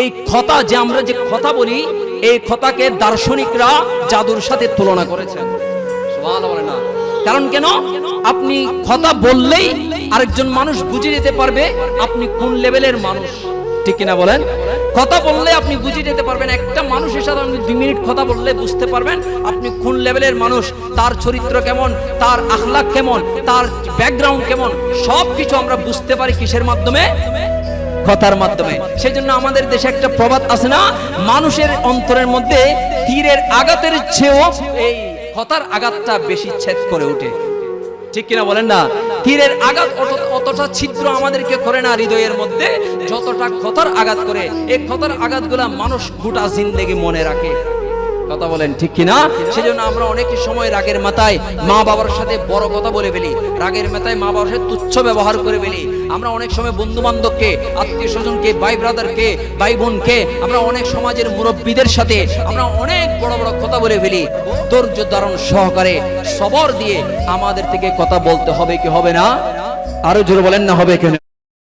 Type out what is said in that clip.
এই কথা যে আমরা যে কথা বলি, এই কথাকে দার্শনিকরা জাদুর সাথে তুলনা করেছেন কারণ কেন? আপনি কথা বললেই আরেকজন মানুষ বুঝে যেতে পারবে আপনি কোন লেভেলের মানুষ। ঠিক কিনা বলেন? কথা বললে আপনি বুঝে যেতে পারবেন। একটা মানুষের সাথে আপনি দুই মিনিট কথা বললে বুঝতে পারবেন আপনি কোন লেভেলের মানুষ, তার চরিত্র কেমন, তার আখলাক কেমন, তার ব্যাকগ্রাউন্ড কেমন সব কিছু আমরা বুঝতে পারি কিসের মাধ্যমে? কথার মাধ্যমে। সেই জন্য আমাদের দেশে একটা প্রবাদ আছে না, মানুষের অন্তরের মধ্যে তীরের আঘাতের চেয়েও এই কথার আঘাতটা বেশি ছেদ করে ওঠে। ঠিক কিনা বলেন না? তীরের আঘাত অতটা ছিদ্র আমাদেরকে করে না হৃদয়ের মধ্যে, যতটা কথার আঘাত করে, এই কথার আঘাতগুলা মানুষ গোটা জিন্দেগি মনে রাখে। কথা বলেন ঠিক কিনা? সেজন্য আমরা অনেক সময় রাগের মাথায় মা বাবার সাথে বড় কথা বলে ফেলি। রাগের মাথায় মা বাবার সাথে তুচ্ছ ব্যবহার করে ফেলি। আমরা অনেক সময় বন্ধু বান্ধবকে আত্মীয় স্বজনকে ভাই ব্রাদারকে, ভাই বোনকে, আমরা অনেক সমাজের মুরব্বীদের সাথে আমরা অনেক বড় বড় কথা বলে ফেলি। ধৈর্য ধারণ সহকারে সবর দিয়ে আমাদের থেকে কথা বলতে হবে কি হবে না? আরও জোরে বলেন না হবে কেন